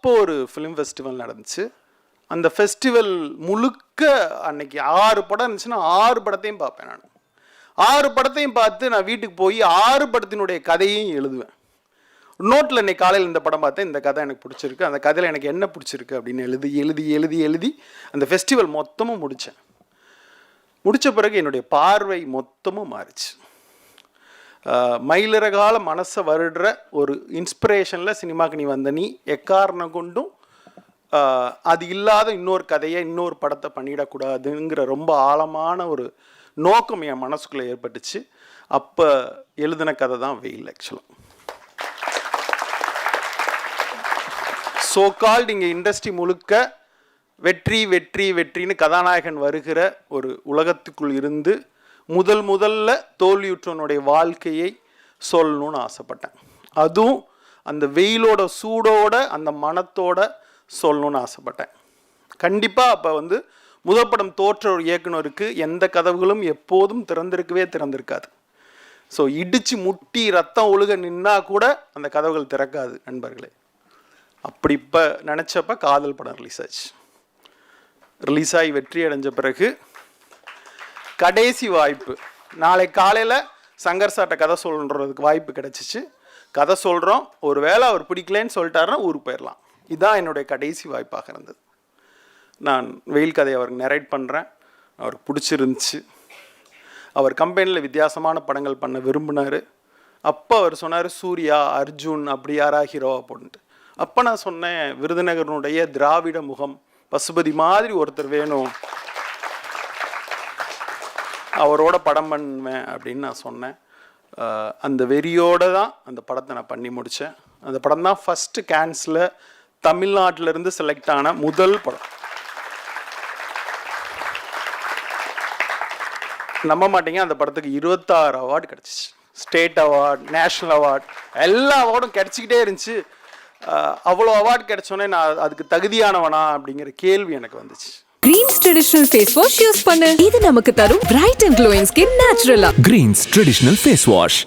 அப்போ ஒரு film festival நடந்துச்சு. அந்த ஃபெஸ்டிவல் முழுக்க அன்னைக்கு ஆறு படம் இருந்துச்சுன்னா ஆறு படத்தையும் பார்ப்பேன் நான். ஆறு படத்தையும் பார்த்து நான் வீட்டுக்கு போய் ஆறு படத்தினுடைய கதையும் எழுதுவேன். நோட்டில் இன்னைக்கு காலையில் இந்த படம் பார்த்தேன். இந்த கதை எனக்கு பிடிச்சிருக்கு. அந்த கதையில் எனக்கு என்ன பிடிச்சிருக்கு அப்படின்னு எழுதி எழுதி எழுதி எழுதி அந்த ஃபெஸ்டிவல் மொத்தமும் முடித்தேன் முடித்த பிறகு என்னுடைய பார்வை மொத்தமும் மாறிச்சு. மயிலிறகால மனசை வருடுற ஒரு இன்ஸ்பிரேஷனில் சினிமாக்கு நீ வந்த நீ எக்காரணம் கொண்டும் அது இல்லாத இன்னொரு கதையை இன்னொரு படத்தை பண்ணிடக்கூடாதுங்கிற ரொம்ப ஆழமான ஒரு நோக்கம் என் மனசுக்குள்ளே ஏற்பட்டுச்சு. அப்போ எழுதின கதை தான் வெயில் ஆக்சுவலாக ஸோ கால்டு இங்கே இண்டஸ்ட்ரி முழுக்க வெற்றி வெற்றி வெற்றின்னு கதாநாயகன் வருகிற ஒரு உலகத்துக்குள் இருந்து முதல் முதல்ல தோல்வியுற்றவனுடைய வாழ்க்கையை சொல்லணும்னு ஆசைப்பட்டேன். அதுவும் அந்த வெயிலோட சூடோட அந்த மனத்தோட சொல்லணும்னு ஆசைப்பட்டேன். கண்டிப்பாக அப்போ வந்து முதல் படம் தோற்ற ஒரு இயக்குனருக்கு எந்த கதவுகளும் எப்போதும் திறந்திருக்கவே திறந்திருக்காது. ஸோ இடித்து முட்டி ரத்தம் ஒழுக நின்னா கூட அந்த கதவுகள் திறக்காது நண்பர்களே. அப்படி இப்போ நினச்சப்ப காதல் படம் ரிலீஸ் ஆச்சு. ரிலீஸ் ஆகி வெற்றி அடைஞ்ச பிறகு கடைசி வாய்ப்பு. நாளை காலையில் சங்கர் சார்ட்ட கதை சொல்கிறதுக்கு வாய்ப்பு கிடச்சிச்சு. கதை சொல்கிறோம் ஒரு வேளை அவர் பிடிக்கலன்னு சொல்லிட்டாருன்னா ஊருக்கு போயிடலாம் இதுதான் என்னுடைய கடைசி வாய்ப்பாக இருந்தது. நான் வெயில் கதையை அவருக்கு நெரேட் பண்ணுறேன் அவருக்கு பிடிச்சிருந்துச்சு. அவர் கம்பெனியில் வித்தியாசமான படங்கள் பண்ண விரும்பினார். அப்போ அவர் சொன்னார் சூர்யா அர்ஜுன் அப்படி யாரா ஹீரோ அப்படின்ட்டு. அப்போ நான் சொன்னேன் விருதுநகரனுடைய திராவிட முகம் பசுபதி மாதிரி ஒருத்தர் வேணும். அவரோட படம் பண்ணுவேன் அப்படின்னு நான் சொன்னேன். அந்த வெறியோட தான் அந்த படத்தை நான் பண்ணி முடித்தேன் அந்த படம் தான் ஃபஸ்ட்டு கேன்ஸில் தமிழ்நாட்டிலேருந்து செலக்ட் ஆன முதல் படம். நம்ப மாட்டீங்க அந்த படத்துக்கு இருபத்தாறு அவார்டு கிடச்சிச்சு. ஸ்டேட் அவார்ட் நேஷ்னல் அவார்ட் எல்லா அவார்டும் கிடச்சிக்கிட்டே இருந்துச்சு. அவ்வளோ அவார்டு கிடச்சோன்னே நான் அதுக்கு தகுதியானவனா அப்படிங்கிற கேள்வி எனக்கு வந்துச்சு. Greens traditional face wash use பண்ணு. இது நமக்கு தரும் பிரைட் அண்ட் க்ளோயிங் ஸ்கின் நேச்சுரலா கிரீன்ஸ் ட்ரெடிஷனல் ஃபேஸ் வாஷ்